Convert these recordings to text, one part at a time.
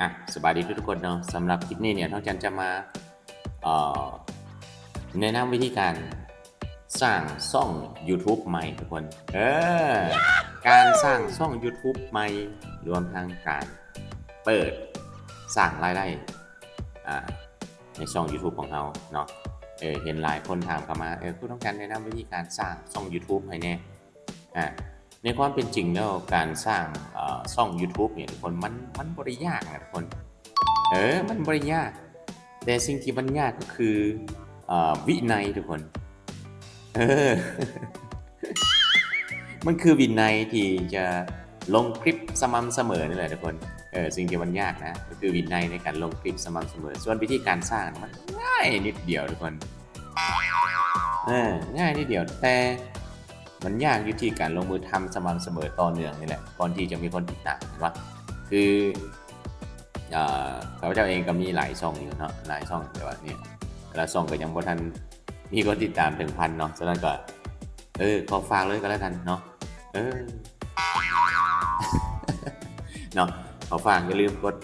อะสบายดีทุกคนเนาะสำหรับคลิปนี้เนี่ยน้องจันจะมาเอ่อแนะนำวิธีการสร้างช่อง YouTube ใหม่ทุกคน เออ การสร้างช่อง YouTube ใหม่รวมทั้งการเปิดสร้างรายได้อ่าในช่อง YouTube ของเราเนาะเออเห็นหลายคนถามเข้ามาเออคุณต้องการแนะนำวิธีการสร้างช่อง YouTube ให้แน่อ่า ในความเป็นจริงแล้วการสร้างช่อง YouTube เนี่ยทุกคนมันมันบริยากนะทุกคน เออมันบริยาก แต่สิ่งที่มันยากก็คืออวินัยทุกคน เออ มันคือวินัยที่จะลงคลิปสม่ำเสมอนี่แหละทุกคน เออสิ่งที่มันยากนะก็คือวินัยในการลงคลิปสม่ำเสมอ ส่วนวิธีการสร้างมันง่ายนิดเดียวทุกคน เออง่ายนิดเดียวแต่ มันยากอยู่ที่การลงมือทำสม่ำเสมอต่อเนื่องนี่แหละก่อนที่จะมีคนติดตามเห็นปะคือเข้าพเจ้าเองก็มีหลายช่องอยู่เนาะหลายช่องแต่ว่าเนี่ยแต่ละช่องก็ยังบ่ทันมีคนติดตามถึงพันเนาะฉะนั้นก็เออขอฝากเลยก็แล้วกันเนาะเออเนาะขอฝากอย่าลืมกด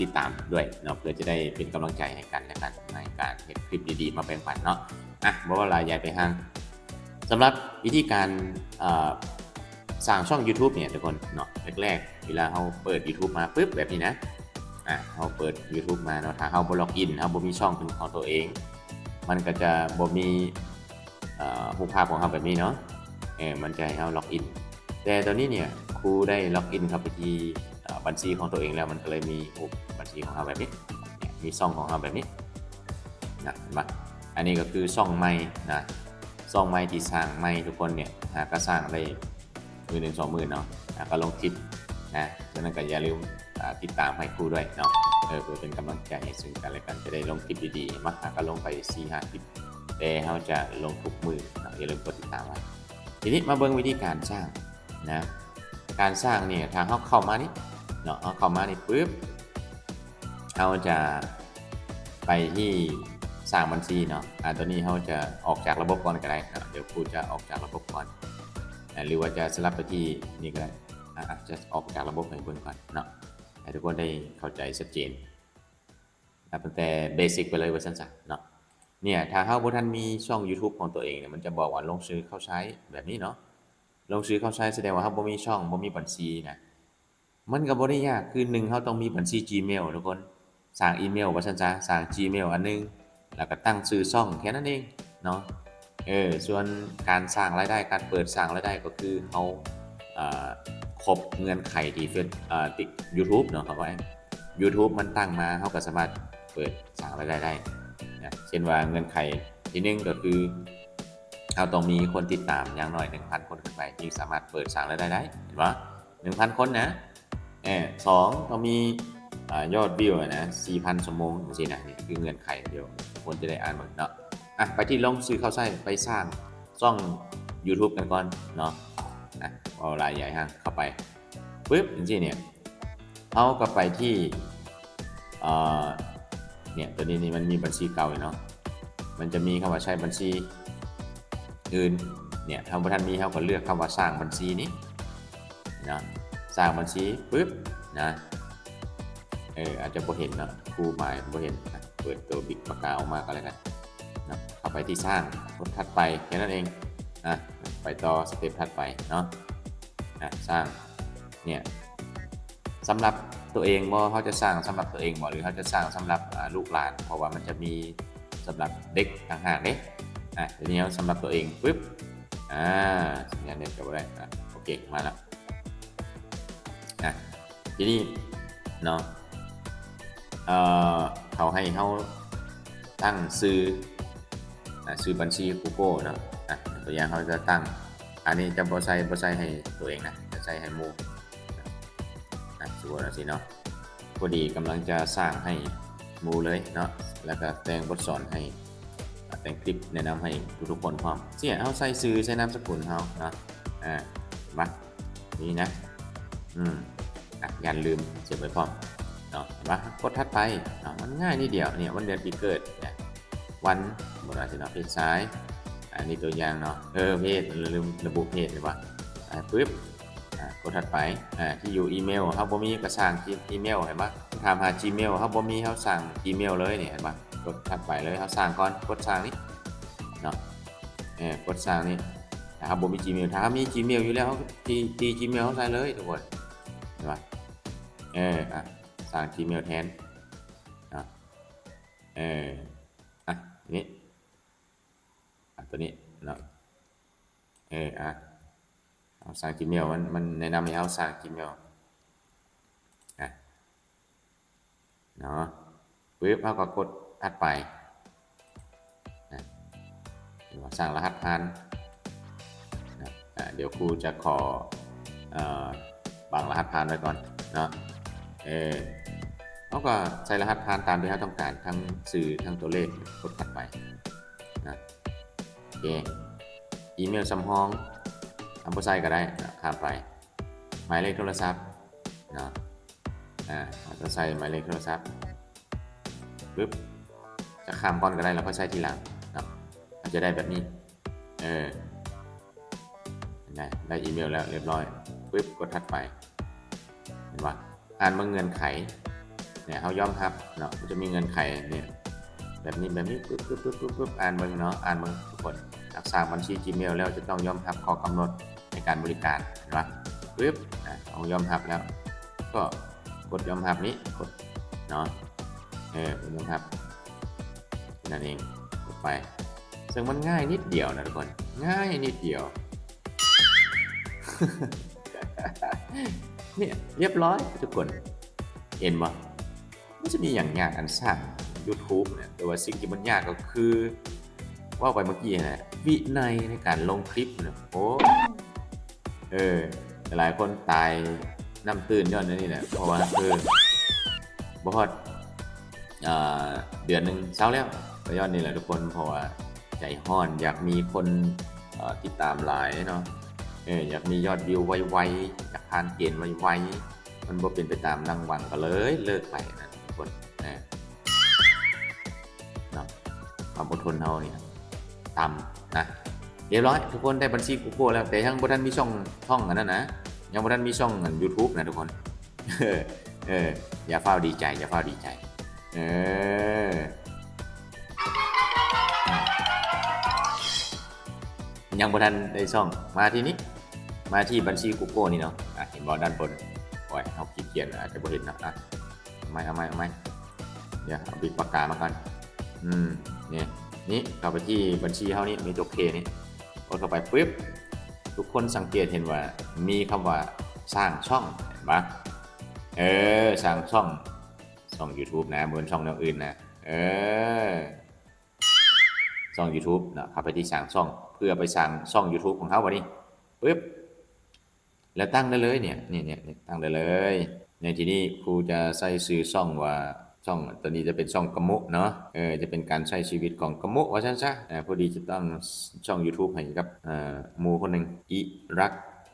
ติดตามด้วยเนาะเพื่อจะได้เป็นกำลังใจให้กันและกันในการเห็นคลิปดีๆมาแบ่งปันเนาะอะบอกว่าลายใหญ่ไปห้าง สำหรับวิธีการสร้างช่อง YouTube เนี่ยทุกคนเนาะแรกๆเวลาเราเปิด YouTube มาปุ๊บแบบนี้นะอะเราเปิด YouTube มาเนาะถ้าเราบล็อกอินเราบ่มีช่องเป็นของตัวเอง มันก็จะบ่มีรูปภาพของเราแบบนี้เนาะเออมันจะให้เราล็อกอินแต่ตอนนี้เนี่ยครูได้ล็อกอินเข้าไปที่บัญชีของตัวเองแล้วมันก็เลยมีรูบัญชีของเราแบบนี้มีช่องของเราแบบนี้นะเห็นปะอันนี้ก็คือช่องใหม่นะ ช่องใหม่ที่สร้างใหม่ทุกคนเนี่ยหาก็สร้างได้หมื่นหนึ่งสองหมื่นเนาะหาก็ลงคลิปนะฉะนั้นก็อย่าลืมติดตามให้ครูด้วยเนาะเออเพื่อเป็นกำลังใจให้ซึ่งกันและกันจะได้ลงคลิปดีๆมาหาก็ลงไป4ีหคลิปแต่เราจะลงทุกมือนะอย่าลืมกดติดตามไว้ทีนี้มาเบิ่งวิธีการสร้างนะการสร้างเนี่ยทางเขาเข้ามานี่เนาะเขาเข้ามานี่ปุ๊บเราจะไปที่ สร้างบัญชีเนาะอ่าตัวนี้เขาจะออกจากระบบก่อนก็ได้เดี๋ยวครูจะออกจากระบบก่อน หรือว่าจะสลับไปที่นี่ก็ได้อาอะจะออกจากระบบให้เบิ่งก่อนเนาะให้ทุกคนได้เข้าใจชัดเจนนับตั้งแต่เบสิกไปเลยว่าสั้นๆเนาะเนี่ยถ้าเฮาบ่ทันมีช่อง YouTube ของตัวเองเนี่ยมันจะบอกว่าลงชื่อเข้าใช้แบบนี้เนาะลงชื่อเข้าใช้แสดงว่าเฮาบ่มีช่องบ่มีบัญชีนะมันก็บ่ได้ยากคือหนึ่งเฮาต้องมีบัญชี Gmail ทุกคนสร้างอีเมลว่าซั่นซะสร้าง Gmail อันหนึง แล้วก็ตั้งชื่อช่องแค่นั้นเองเนาะเออส่วนการสร้างรายได้การเปิดสร้างรายได้ก็คือเขาเออครบเงื่อนไขที่เฟซเอ่อติด YouTube เนาะเขาว่า YouTube มันตั้งมาเขาก็สามารถเปิดสร้างรายได้ได้นะเช่นว่าเงื่อนไขที่หนึ่งก็คือเราต้องมีคนติดตามอย่างน้อย 1,000 คนขึ้นไปที่สามารถเปิดสร้างรายได้ได้เห็นปะ1,000 คนนะเออสองต้องมีอยอดวิวอะนะ4,000ชั่วโมงจริงๆนะนี่คือเงื่อนไขเดียว คนจะได้อ่านหมดเนาะอะไปที่ลงซื้อข้าวไส้ไปสร้างช่อง YouTube กันก่อนเนาะนะเอารายใหญ่ฮะเข้าไปปุ๊บจริงๆเนี่ยเอากลับไปที่เอ่อเนี่ยตัวนี้นี่มันมีบัญชีเก่าอยู่เนาะมันจะมีคำว่าใช้บัญชีอื่นเนี่ยทางประธานมีเขาก็เลือกคำว่าสร้างบัญชีนี้นะสร้างบัญชีปุ๊บนะเอออาจจะบ่เห็นเนาะครูหมายบ่เห็นนะ ปิดตัวบิ๊กปากกาออกมาก็แล้วกันนะเข้าไปที่สร้างกดถัดไปแค่นั้นเองอะไปต่อสเต็ปถัดไปเนาะนะสร้างเนี่ยสำหรับตัวเองบ่เขาจะสร้างสำหรับตัวเองบ่หรือเขาจะสร้างสำหรับลูกหลาน เพราะว่ามันจะมีสำหรับเด็กต่างหากเด้อะทีนี้สำหรับตัวเองปุ๊บอ่าสัญญาณเน็ตก็บ่ได้อะโอเคมาแล้วอะทีนี้เนาะ เอ่อเขาให้เขาตั้งซื้อซื้อบัญชี Google เนาะตัวอย่างเขาจะตั้ง อันนี้จะบอใส่บอใส่ให้ตัวเองนะจะใส่ให้มูอะสมมติว่าสิเนาะพอดีกำลังจะสร้างให้มูเลยเนาะแล้วก็แต่งบทสอนให้แต่งคลิปแนะนำให้ทุกคนพร้อมเสี่ยเขาใส่ซื้อใส่นามสกุลเขาเนาะอ่ามานี่นะอืมอะอย่าลืมเสียไว้พร้อม เนาะมากดทัดไปเนาะมันง่ายนิดเดียวเนี่ยวันเดือนปีเกิดเนี่ยวันบนอาจจะเนะเพศซ้าย อันนี้ตัวอย่างเนาะเออเพศลืมระบุเพศเลยว่าอ่าปุ๊บกดถัดไปที่อยู่อีเมลครับบ่มีก็สร้างอีเมลเห็นปะถามหา Gmail ครับบ่มีเขาสั่งอีเมลเลยเนี่ยเห็นปะกดถัดไปเลยเขาสร้างก่อนกดสร้างนี่เนาะเออกดสร้างนี่ถ้าครับบ่มี Gmail ถ้ามี Gmail อยู่แล้วตีตี Gmail เขาใส่เลยทุกคนเห็นปะเอออะ สร้าง Gmail แทนนะเอออะนี่อะตัวนี้เนาะเอออะเอาสร้าง Gmail มันมันแนะนำให้เอาสร้าง Gmail นะเนาะปึ๊บเอาก็กดอัดไปนี่สร้างรหัสผ่านนะอ่าเดี๋ยวครูจะขออ่อบางรหัสผ่านไว้ก่อนเนาะ เออเขาก็ใส่รหัสผ่านตามที่เขาต้องการทั้งสื่อทั้งตัวเลขกดถัดไปนะโอเคอีเมลสำรองทำโปรไซต์ก็ได้นะข้ามไป หมายเลขโทรศัพท์นะอ่าเราใส่หมายเลขโทรศัพท์ปึ๊บจะข้ามก่อนก็ได้แล้วก็ใช้ทีหลังนะมันจะได้แบบนี้เออได้ได้อีเมลแล้วเรียบร้อยปึ๊บกดถัดไป อ่านมาเงื่อนไขเนี่ยเขายอมครับเนาะมันจะมีเงื่อนไขเนี่ยแบบนี้แบบนี้ปึ๊บปึ๊บปึ๊บปึ๊บปึ๊บอ่านมึงเนาะอ่านมึงทุกคนรักษาบัญชี Gmail แล้วจะต้องยอมรับข้อกำหนดในการบริการเห็นปะปึ๊บอะเอายอมรับแล้ว ก็กดยอมรับนี้กดเนาะเออยอมรับนั่นเองกดไปซึ่งมันง่ายนิดเดียวนะทุกคนง่ายนิดเดียว เนี่ยเรียบร้อยทุกคน เห็นปะไม่จะมีอย่างยากอันสร้าง YouTube เนี่ยแต่ว่าสิ่งที่มันยากก็คือ ว่าไปเมื่อกี้นะวินัยในการลงคลิปเนี่ยโอ้เออหลายคนตายน้ำตื่นย้อนนี่แหละเพราะว่าคือบอดเดือนหนึ่งเช้าแล้วก็ย้อนนี่แหละทุกคนเพราะว่าใจห้อนอยากมีคนติดตามหลายเนาะ เอออยากมียอดวิวไวๆอยากผ่านเกณฑ์ไวๆมันบ่เป็นไปตามดังหวังก็เลยเลิกไปนะทุกคนเออเนาะความอดทนเฮาเนี่ยต่ำนะเรียบร้อยทุกคนได้บัญชีกูโก้แล้วแต่ยังบ่ทันมีช่องช่องอันนั้นนะยังบ่ทันมีช่องอัน YouTube นะทุกคนเออเอออย่าเฝ้าดีใจอย่าเฝ้าดีใจเออยังบ่ทันได้ช่องมาที่นี้ มาที่บัญชีกูโก้นี่เนาะอะเห็นบอด้านบนโอ้ยเอาขี้เกียจอาจจะบ่เห็นนะอะเอาไหม่เอาไหม่เอาไหม่เดี๋ยวเอาบิ๊กปากกามาก่อนอืมเนี่ยนี่เข้าไปที่บัญชีเขานี่มีตัวเคนี่กดเข้าไปปุ๊บทุกคนสังเกตเห็นว่า มีคำว่าสร้างช่องเห็นปะเออสร้างช่องช่อง YouTube นะบนช่องอย่างอื่นนะเออช่อง YouTube นะเข้าไปที่สร้างช่อง เพื่อไปสร้างช่อง YouTube ของเขาวันนี้ปุ๊บ แล้วตั้งได้เลยเนี่ยนี่เนี่ยตั้งได้เลย ในที่นี้ครูจะใส่ซื้อช่องว่าช่องตัวนี้จะเป็นช่องกมุเนาะเออจะเป็นการใช้ชีวิตของกมุว่าฉันซะเออพอดีจะตั้งช่อง YouTube ให้กับอ่อหมูคนหนึ่งอิรัก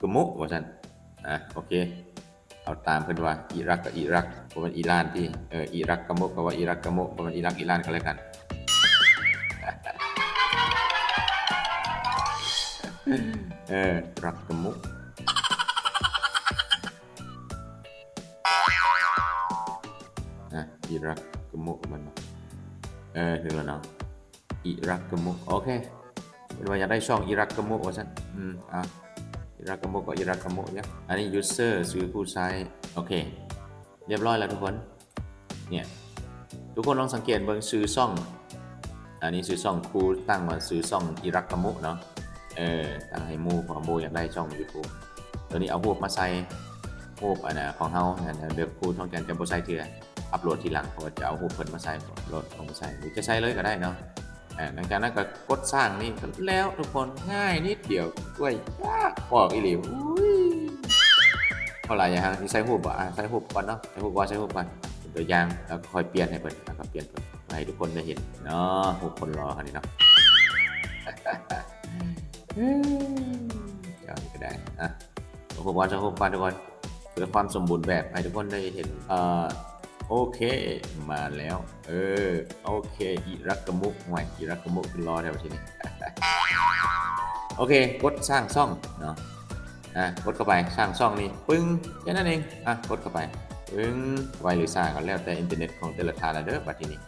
กมุว่าฉันอะโอเคเอาตามเพื่อนว่าอิรักกับอิรักเพราะมันอิหร่านที่เอออิรักกมุก็ว่าอิรักกมุเพราะมันอิรักอิหร่านก็แล้วกันเออรักกมุ อิรักกมุมันเนะเออถึงแล้วเนาะอิรักกมุโอเคเป็นว่าอยากได้ช่องอิรักกมุว่าฉันอืมอะอิรักกมุก็อิรักกมุเนี่ยอันนี้ user ชื่อผู้ใช้โอเค เรียบร้อยแล้วทุกคนเนี่ยทุกคนลองสังเกตเบิ่งชื่อช่อง อันนี้ชื่อช่องครูตั้งมาชื่อช่องอิรักกมุเนาะเออตั้งให้มูเพอมูอยากได้ช่อง YouTube ตัวนี้เอารูปมาใส่รูปอันน่ะของเฮาอันน่ะเดี๋ยวครูท้องแกนจะบ่ใส่เทื่อ อัปโหลดทีหลังเพราะว่าจะเอาหูเพิ่นมาใส่โหลดลงมาใส่หรือจะใช้เลยก็ได้เนาะอ่าหลังจากนั้นก็กดสร้างนี่แล้วทุกคนง่ายนิดเดียวด้วยยากบอกอีหลีอุ้ยเท่าไหร่ยังฮะที่ใช้หูปอะใช้หูก่อนเนาะใช้หูก่อนใช้หูก่อนเป็นตัวอย่างแล้วค่อยเปลี่ยนให้เพิ่นแล้วก็เปลี่ยนเพิ่นให้ทุกคนได้เห็นเนาะหูคนรอคันนี้เนาะเดี๋ยวนี้ก็ได้อะหูก่อนใช้หูก่อนทุกคนเพื่อความสมบูรณ์แบบให้ทุกคนได้เห็นเอ่อ โอเค มาแล้ว เออ โอเคอิรักกมุกใหม่อิรักกมุกเป็นรอแถวทีนี้ โอเค กดสร้างช่องเนาะอะกดเข้าไปสร้างช่องนี้ปึ้งแค่นั้นเองอะกดเข้าไปปึ้งไวหรือซ่าก็แล้วแต่อินเทอร์เน็ตของแต่ละทานะเด้อบัดทีนี้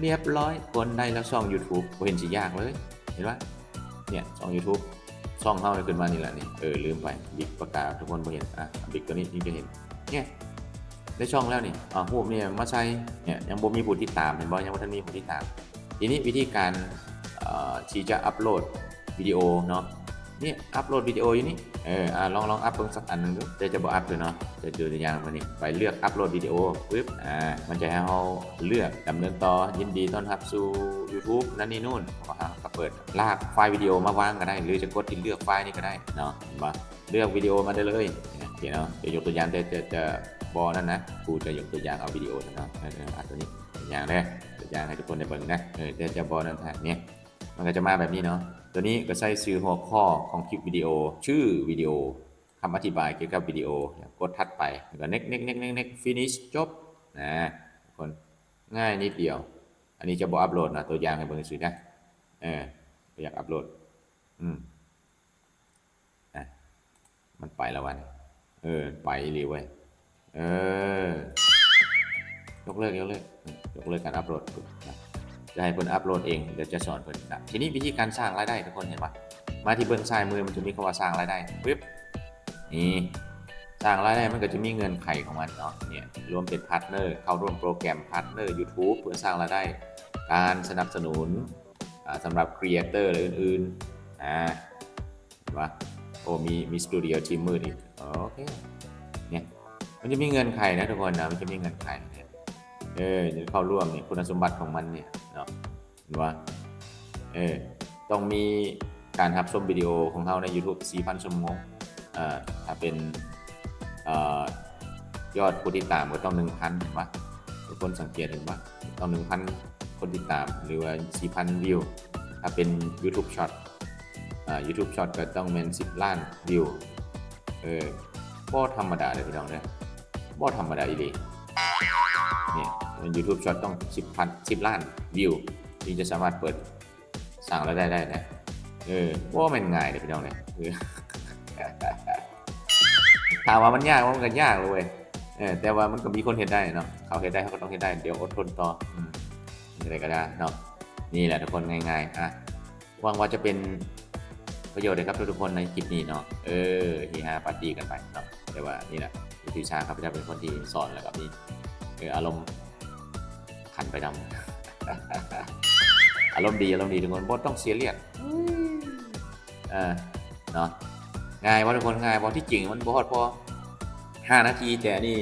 เรียบร้อยคนได้แล้วช่อง YouTube บ่เห็นสิยากเลยเห็นปะเนี่ยช่อง YouTube ช่องเฮาเลยขึ้นมานี่แหละนี่เออลืมไปบิ๊กประกาศทุกคนบ่เห็นอะบิ๊กตัวนี้นี่จะเห็นเนี่ย ได้ช่องแล้วนี่อ่ารูเนี่ยมาใช้เนี่ยยังบ่มีผู้ติดตามเห็นบ่ยังบ่ทันมีผู้ติดตาม ทีนี้วิธีการเอ่อที่จะอัปโหลดวิดีโอเนาะนี่อัปโหลดวิดีโออยู่นี่เอออ่าลองลองอัปเบิ่งสักอันหนึงดูแต่จะบ่อัปเลยเนาะจะดูตัวอย่างมานี่ไปเลือกอัปโหลดวิดีโอปึ๊บอ่ามันจะให้เราเลือกดำเนินต่อยินดีต้อนรับสู่ YouTube นั่นนี่นู่นก็หาก็เปิดลากไฟล์วิดีโอมาวางก็ได้ หรือจะกดที่เลือกไฟล์นี่ก็ได้เนาะเห็นปะเลือกวิดีโอมาได้เลยเนี่ยเดี๋ยวเนาะจะยกตัวอย่างจะจะ อนั่นนะกูจะยกตัวอย่างเอาวิดีโอนะเนาะเออเอออัดตัวนี้ตัวอย่างเลยตัวอย่างให้ทุกคนได้เบิ่งนะเออจะบอนั่นทางเนี่ยมันก็จะมาแบบนี้เนาะตัวนี้ก็ใส่ชื่อหัวข้อของคลิปวิดีโอ ชื่อวิดีโอคำอธิบายเกี่ยวกับวิดีโอกดทัดไปแล้วก็ next next next next next finish จบนะคนง่ายนิดเดียว อันนี้จะบออัปโหลดนะตัวอย่างให้เบิ่งซื่อนะเอออยากอัปโหลดอืมอะมันไปแล้ววันเออไปเลยเว้ย เออยกเลิกยกเลิกยกเลิกการอัปโหลดจะให้เพิ่นอัปโหลดเองเดี๋ยวจะสอนเพิ่นนะทีนี้วิธีการสร้างรายได้ทุกคนเห็นปะมาที่เบื้องซ้ายมือมันจะมีคำว่าสร้างรายได้ปึ๊บนี่สร้างรายได้มันก็จะมีเงินไขของมันเนาะเนี่ยรวมเป็นพาร์ทเนอร์เข้าร่วมโปรแกรมพาร์ทเนอร์ YouTube เพื่อสร้างรายได้ การสนับสนุนสำหรับครีเอเตอร์หรืออื่นๆอ่าเห็นปะโอ้มีมีสตูดิโอทีมมืดอีกโอเค มันจะมีเงินไขนะทุกคนนะมันจะมีเงินไขเนี่ยเออจะเข้าร่วมเนี่ยคุณสมบัติของมันเนี่ยเนาะเห็นว่าเออต้องมีการทับชมวิดีโอของเขาใน YouTube 4,000ชั่วโมงเอ่อถ้าเป็นเอ่อยอดผู้ติดตามก็ต้อง 1,000เห็นปะทุกคนสังเกตเห็นปะต้อง 1,000 คนติดตามหรือว่า 4,000 วิว ถ้าเป็น YouTube Short อ่า YouTube Short ก็ต้องเป็น 10 ล้านวิวเออบ่ธรรมดาเลยพี่น้องเนี่ย บ่ธรรมดาอีหลีเนี่ยมัน YouTube Short ต้อง 10พัน10 ล้านวิวที่จะสามารถเปิดสร้างรายได้ได้นะเออบ่แม่นง่ายเลยพี่น้องเนี่ยถามว่ามันยากมันก็ยากเลยเออแต่ว่ามันก็มีคนเห็นได้เนาะเขาเห็นได้เขาก็ต้องเห็นได้เดี๋ยวอดทนต่ออืมอะไรก็ได้เนาะนี่แหละทุกคนง่ายๆอะหวังว่าจะเป็นประโยชน์เลยครับทุกๆคนในคลิปนี้เนาะเออฮีฮาปาร์ตี้กันไปเนาะแต่ว่านี่แหละ วิธีชาครับจะเป็นคนที่สอนแล้วก็มีเอออารมณ์ขันไปดำอารมณ์ดีอารมณ์ดีทุกคนบต้องเสียเรียสเออเนาะง่ายว่าทุกคนง่ายว่าที่จริงมันบอดพอห้านาทีแต่นี่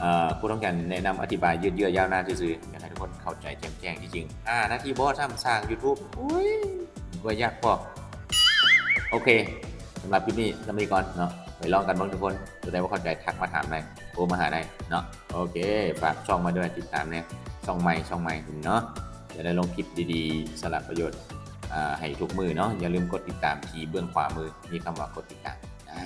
เอ่อผู้ต้องการแนะนำอธิบายยืดเยื้อยาวนานซื่อๆอยากให้ทุกคนเข้าใจแจ่มแจ้งที่จริงห้านาทีบอสทำสร้าง YouTube อุ้ยว่ายากพอโอเคสำหรับคลิปนี้สำหรับนี้ก่อนเนาะ ไปลองกันบ้างทุกคนจะได้ว่าเข้าใจทักมาถามได้โทรมาหาได้เนาะโอเคฝากช่องมาด้วยติดตามเนี่ยช่องใหม่ช่องใหม่เนาะจะได้ลงคลิปดีๆสลับประโยชน์ให้ทุกมือเนาะอย่าลืมกดติดตามที่เบื้องขวามือมีคำว่ากดติดตามอ่า